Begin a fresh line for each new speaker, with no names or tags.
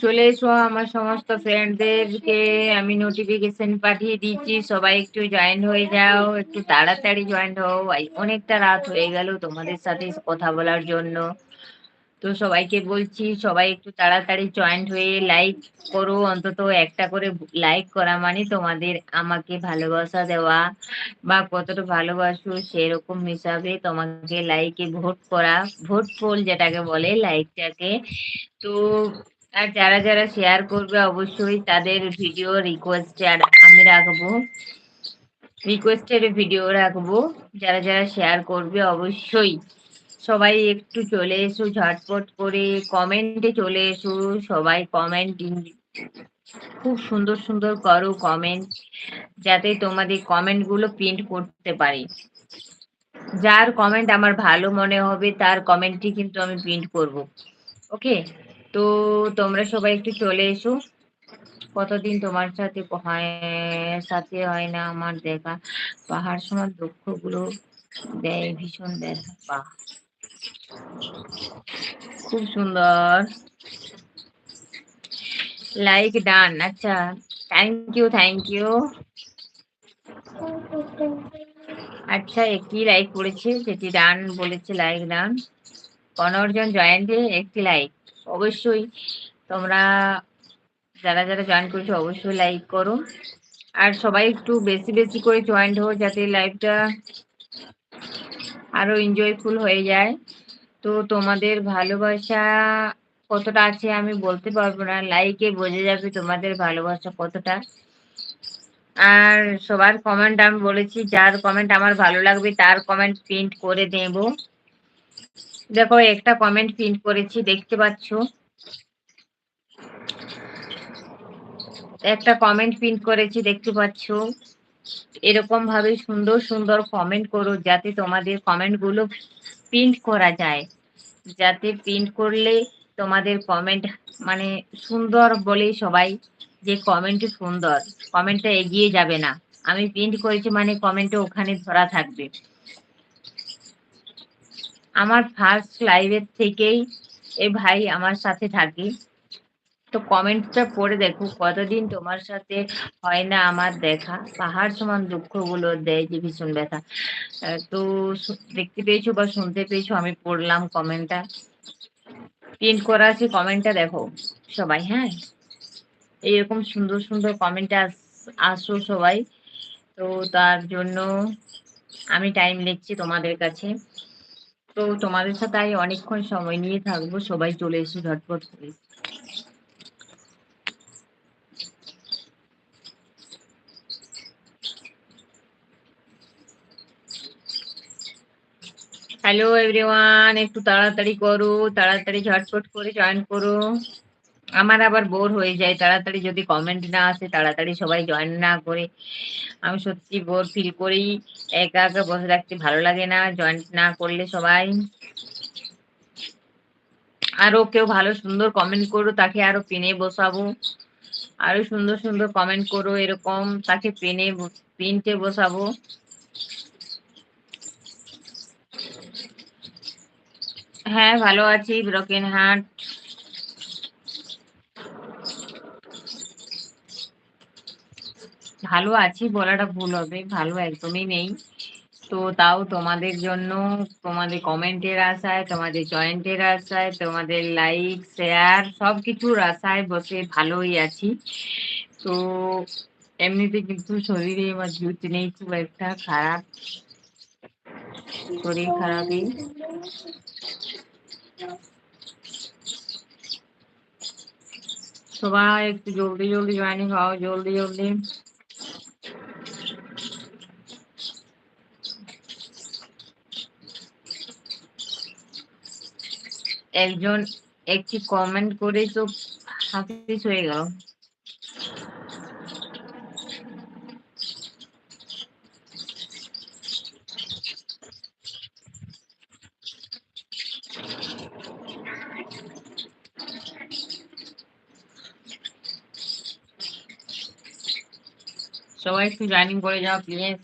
চলে এসো আমার সমস্ত ফ্রেন্ডদেরকে আমি নোটিফিকেশন পাঠিয়ে দিচ্ছি। সবাই একটু জয়েন হয়ে যাও, একটু তাড়াতাড়ি জয়েন হও। অনেকটা রাত হয়ে গেল তোমাদের সাথে কথা বলার জন্য। তো সবাইকে বলছি, সবাই একটু তাড়াতাড়ি জয়েন্ট হয়ে লাইক করো। অন্তত একটা করে লাইক করা মানে তোমাদের আমাকে ভালোবাসা দেওয়া বা কতটা ভালোবাসো সেরকম হিসাবে তোমাকে লাইকে ভোট করা। ভোট পোল যেটাকে বলে লাইকটাকে তো আর যারা যারা শেয়ার করবে অবশ্যই তাদের ভিডিও রিকোয়েস্টেড আমি রাখব। রিকোয়েস্টেড ভিডিও রাখব। যারা যারা শেয়ার করবে অবশ্যই। সবাই একটু চলে এসো, ঝটপট করে কমেন্টে চলে এসো। সবাই কমেন্ট খুব সুন্দর সুন্দর করো কমেন্ট যাতে তোমাদের কমেন্টগুলো প্রিন্ট করতে পারি। যার কমেন্ট আমার ভালো মনে হবে, তার কমেন্টটি কিন্তু আমি প্রিন্ট করব। ওকে তো তোমরা সবাই একটু চলে এসো। কতদিন তোমার সাথে সাথে হয় না আমার দেখা? পাহাড় সমান দুঃখগুলো দেয়, ভীষণ দেখা খুব সুন্দর। লাইক ডান আচ্ছা। থ্যাংক ইউ থ্যাংক ইউ আচ্ছা একটি লাইক করেছে? যেটি ডান বলেছে লাইক ডান পনেরো জন জয়েন্টে একটি লাইক অবশ্যই তোমরা যারা যারা জয়েন করেছ, অবশ্যই লাইক করো। আর সবাই একটু বেশি বেশি করে জয়েন্ট হো যাতে লাইভটা আরও এনজয়ফুল হয়ে যায়। তো তোমাদের ভালোবাসা কতটা আছে আমি বলতে পারব না। লাইকে বোঝা যাবে তোমাদের ভালোবাসা কতটা। আর সবার কমেন্ট আমি বলেছি, যার কমেন্ট আমার ভালো লাগবে তার কমেন্ট প্রিন্ট করে দেব। দেখো, একটা কমেন্ট প্রিন্ট করেছি, দেখতে পাচ্ছ? একটা কমেন্ট প্রিন্ট করেছি, দেখতে পাচ্ছ? এরকম ভাবে সুন্দর সুন্দর কমেন্ট করো যাতে তোমাদের কমেন্টগুলো প্রিন্ট করা যায়। যাতে প্রিন্ট করলে তোমাদের কমেন্ট মানে সুন্দর বলে সবাই যে কমেন্ট সুন্দর কমেন্টটা এগিয়ে যাবে না। আমি প্রিন্ট করেছি মানে কমেন্টে ওখানে ধরা থাকবে। আমার ফার্স্ট লাইভের থেকেই এ ভাই আমার সাথে থাকে। তো কমেন্টটা পড়ে দেখো, কতদিন তোমার সাথে হয় না আমার দেখা? পাহাড় সমান দুঃখগুলো দেয় যে ভীষণ ব্যথা। তো দেখতে পেয়েছ বা শুনতে পেয়েছ? আমি পড়লাম কমেন্টটা। প্রিন্ট করা আছে কমেন্টটা দেখো সবাই হ্যাঁ? এইরকম সুন্দর সুন্দর কমেন্টে আসো সবাই। তো তার জন্য আমি টাইম লিখছি তোমাদের কাছে। তো তোমাদের সাথে অনেকক্ষণ সময় নিয়ে থাকব, সবাই চলে এসে ঝটপট করে। হ্যালো এভরিওয়ান একটু তাড়াতাড়ি করো, তাড়াতাড়ি ঝটপট করে জয়েন করো। আমার আবার বোর হয়ে যায়। তাড়াতাড়ি যদি কমেন্ট না আসে, তাড়াতাড়ি সবাই জয়েন না করে। আমি সত্যি বোর ফিল করি। একা একা বসে রাখতে ভালো লাগে না। জয়েন না করলে সবাই। আরও কেউ ভালো, সুন্দর কমেন্ট করো, তাকে আরও পেনে বসাবো। আরও সুন্দর সুন্দর কমেন্ট করো, এরকম তাকে পেনে প্রিন্টে বসাবো। হ্যাঁ ভালো আছি, ব্রকেন হাট ভালো আছি বলাটা ভুল হবে, ভালো একদমই নেই। তো তাও তোমাদের জন্য, তোমাদের কমেন্টের আশায়, তোমাদের জয়েন্টের আশায়, তোমাদের লাইক, শেয়ার সব কিছুর আশায় বসে ভালোই আছি। তো এমনিতে কিন্তু শরীরে আমার জুত নেই, খুব একটা খারাপ। শরীর খারাপই সবাই একটু জলদি জলদি জয়েনিং হও, জলদি জলদি। একজন একটি কমেন্ট করে তো হাফিস হয়ে গেল। সবাই একটু জয়েনিং করে যাও প্লিজ